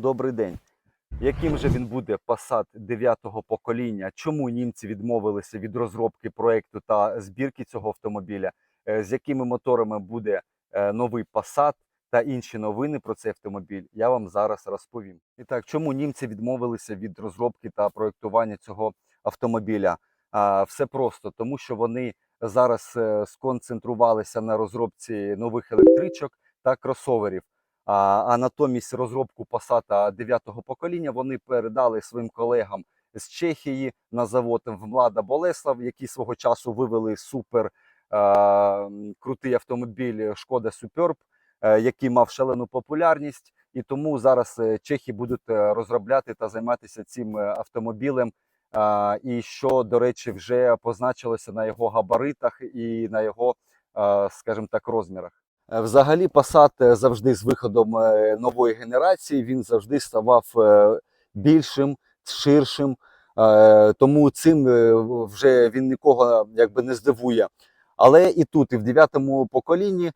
Добрий день. Яким же він буде Passat 9-го покоління? Чому німці відмовилися від розробки проекту та збірки цього автомобіля? Е, З якими моторами буде е, новий Passat та інші новини про цей автомобіль? Я вам зараз розповім. І так, чому німці відмовилися від розробки та проектування цього автомобіля? Все просто, тому що вони зараз е, сконцентрувалися на розробці нових електричок та кросоверів. А, а натомість розробку Passat 9-го покоління вони передали своїм колегам з Чехії на завод Влада Болеслав, які свого часу вивели супер е, крутий автомобіль Шкода Superb, е, який мав шалену популярність. І тому зараз е, чехи будуть е, розробляти та займатися цим автомобілем. А, і що, до речі, вже позначилося на його габаритах і на його, е, скажімо так, розмірах. Е, Взагалі, Passat е, завжди з виходом е, нової генерації він завжди ставав більшим, ширшим. Тому цим вже він нікого якби не здивує. Але і тут, і в дев'ятому поколінні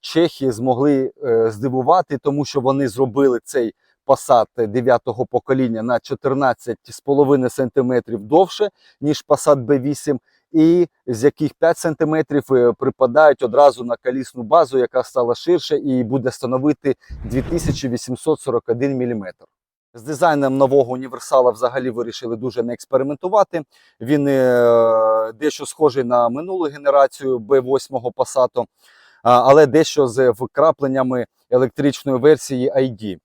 чехи змогли здивувати, тому що вони зробили цей Passat 9-го покоління на 14,5 см довше, ніж Passat B8 і з яких 5 см припадають одразу на колісну базу, яка стала ширше і буде становити 2841 мм. З дизайном нового універсала взагалі вирішили дуже не експериментувати. Він е, дещо схожий на минулу генерацію B8 Passat, але дещо з вкрапленнями електричної версії ID.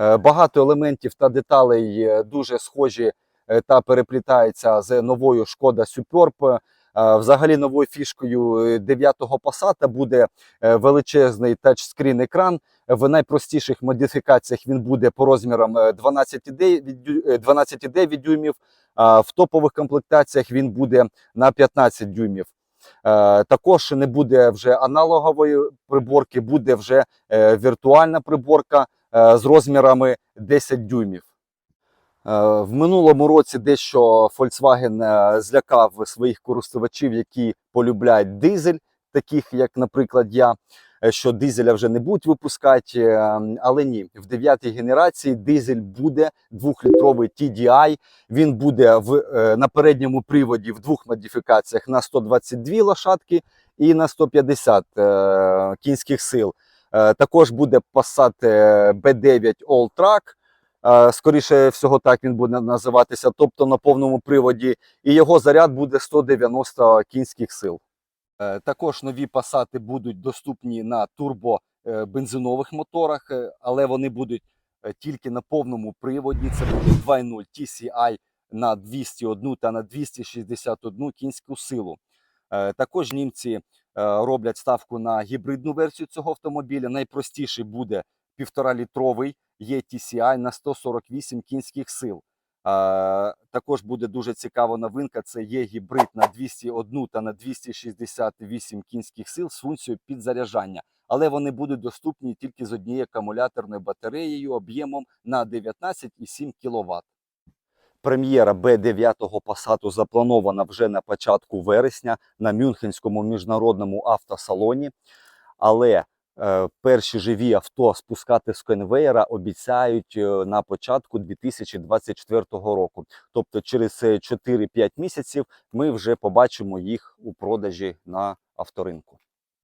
Е, Багато елементів та деталей е, дуже схожі е, та переплітаються з новою Шкода Superb. Е, Взагалі новою фішкою 9-го Passat буде е, величезний тачскрін екран. В найпростіших модифікаціях він буде по розмірам е, 12,9 дю- е, 12,9 дюймів, а в топових комплектаціях він буде на 15 дюймів. Е, Також не буде вже аналогової приборки, буде вже е, віртуальна приборка е, з розмірами 10 дюймів. Е, В минулому році дещо Volkswagen е, злякав своїх користувачів, які полюбляють дизель, таких як, наприклад, я, е, що дизеля вже не будуть випускати. Але ні, в 9-й генерації дизель буде 2-літровий TDI. Він буде в, на передньому приводі в двох модифікаціях на 122 лошадки і на 150 е, кінських сил. Також буде Passat е, B9 All Track. Е, Скоріше всього, так він буде називатися, тобто на повному приводі, і його заряд буде 190 кінських сил. Е, Також нові пасати будуть доступні на турбобензинових моторах, е, але вони будуть тільки на повному приводі. Це буде 2.0 TCI на 201 та на 261 кінську силу. Також німці роблять ставку на гібридну версію цього автомобіля. Найпростіший буде 1,5-літровий ETCI на 148 кінських сил. Також буде дуже цікава новинка. Це є гібрид на 201 та на 268 кінських сил з функцією підзаряджання. Але вони будуть доступні тільки з однією акумуляторною батареєю об'ємом на 19,7 кВт. Прем'єра Б9 Passat запланована вже на початку вересня на Мюнхенському міжнародному автосалоні. Але перші живі авто спускати з конвеєра обіцяють е, на початку 2024 року. Тобто через е, 4-5 місяців ми вже побачимо їх у продажі на авторинку.